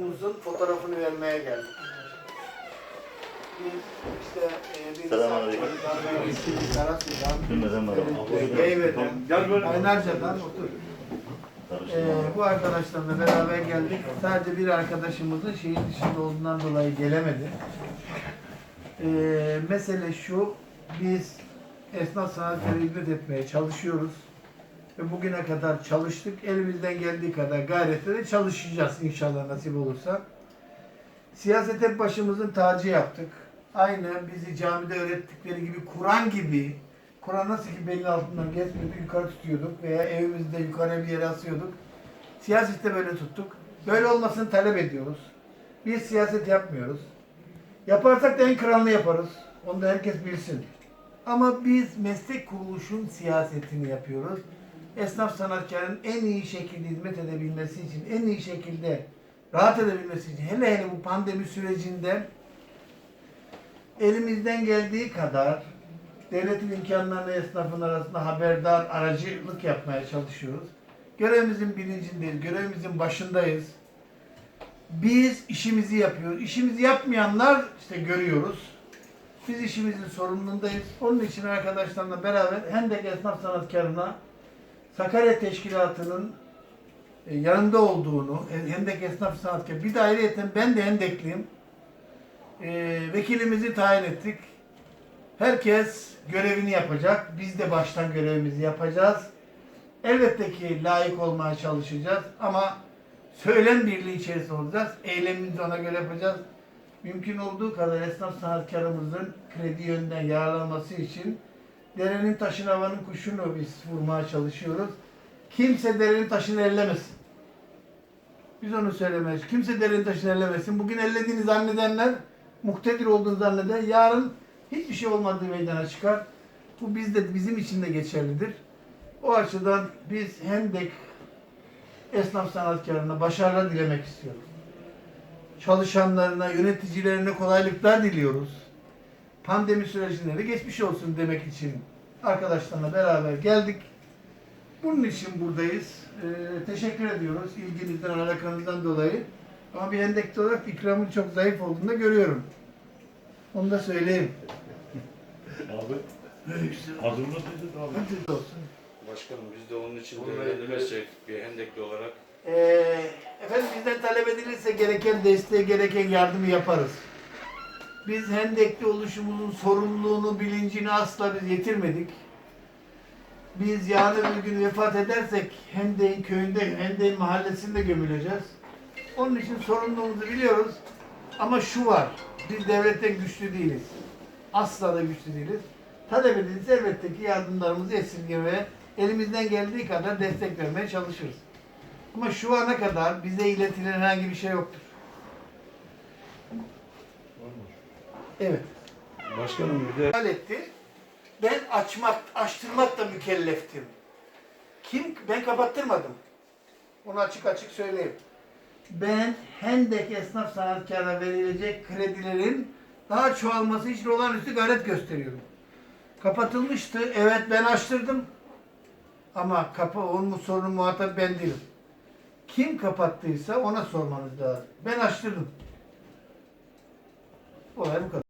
Muzun fotoğrafını vermeye geldik. Biz işte e, bir Selamünaleyküm. Cümleden merhaba. böyle. Kaynarca'dan otur. E, bu arkadaşlarla beraber geldik. Sadece bir arkadaşımızın şehir dışında olduğundan dolayı gelemedi. E, mesele şu, biz esnaf sanatkarı hizmet etmeye çalışıyoruz. Ve bugüne kadar çalıştık. Elimizden geldiği kadar gayretle de çalışacağız inşallah nasip olursa. Siyaset hep başımızın tacı yaptık. Aynı bizi camide öğrettikleri gibi Kur'an gibi Kur'an nasıl ki belli altından geçmiyordu yukarı tutuyorduk veya evimizde yukarı bir yere asıyorduk. Siyasette böyle tuttuk. Böyle olmasını talep ediyoruz. Biz siyaset yapmıyoruz. Yaparsak da en kralını yaparız. Onu da herkes bilsin. Ama biz meslek kuruluşun siyasetini yapıyoruz. Esnaf sanatkarın en iyi şekilde hizmet edebilmesi için, en iyi şekilde rahat edebilmesi için, hele hele bu pandemi sürecinde elimizden geldiği kadar devletin imkanlarını esnafın arasında haberdar aracılık yapmaya çalışıyoruz. Görevimizin bilincindeyiz, görevimizin başındayız. Biz işimizi yapıyoruz. İşimizi yapmayanlar işte görüyoruz. Biz işimizin sorumluluğundayız. Onun için arkadaşlarla beraber Hendek Esnaf Sanatkarı'na Sakarya Teşkilatı'nın e, yanında olduğunu, Hendek Esnaf Sanatkarı, bir de ayrıyeten ben de Hendekliyim. E, vekilimizi tayin ettik. Herkes görevini yapacak. Biz de baştan görevimizi yapacağız. Elbette ki layık olmaya çalışacağız ama söylem birliği içerisinde olacağız. Eylemimizi ona göre yapacağız. Mümkün olduğu kadar esnaf sanatkarımızın kredi yönden yararlanması için derenin taşın havanın kuşunu biz vurmaya çalışıyoruz. Kimse derenin taşını ellemesin. Biz onu söylemeye Kimse derenin taşını ellemesin. Bugün ellediğini zannedenler, muktedir olduğunu zanneder. Yarın hiçbir şey olmadığı meydana çıkar. Bu bizde bizim için de geçerlidir. O açıdan biz Hendek esnaf sanatkarına başarılar dilemek istiyoruz. Çalışanlarına, yöneticilerine kolaylıklar diliyoruz. Pandemi sürecinde de geçmiş olsun demek için arkadaşlarla beraber geldik. Bunun için buradayız. Ee, teşekkür ediyoruz ilginizden, alakanızdan dolayı. Ama bir endekte olarak ikramın çok zayıf olduğunu da görüyorum. Onu da söyleyeyim. Abi. Hazır mısınız abi? Hadi olsun. Başkanım biz de onun için Onunla değerlendirmezsek bir hendekli olarak Ee, efendim bizden talep edilirse gereken desteği, gereken yardımı yaparız. Biz Hendekli oluşumuzun sorumluluğunu, bilincini asla biz yetirmedik. Biz yarın bir gün vefat edersek Hendek'in köyünde, Hendek'in mahallesinde gömüleceğiz. Onun için sorumluluğumuzu biliyoruz. Ama şu var, biz devletten güçlü değiliz. Asla da güçlü değiliz. Talep edilirse elbette ki yardımlarımızı esirgemeye, elimizden geldiği kadar destek vermeye çalışırız. Ama şu ana kadar bize iletilen herhangi bir şey yoktur. Evet. Başkanım bir de etti. Ben açmak, açtırmakla mükelleftim. Kim? Ben kapattırmadım. Onu açık açık söyleyeyim. Ben Hendek esnaf sanatkarına verilecek kredilerin daha çoğalması için olağanüstü gayret gösteriyorum. Kapatılmıştı. Evet ben açtırdım. Ama kapı onun sorunun muhatabı ben değilim. Kim kapattıysa ona sormanız lazım. Ben açtırdım. Olay bu kadar.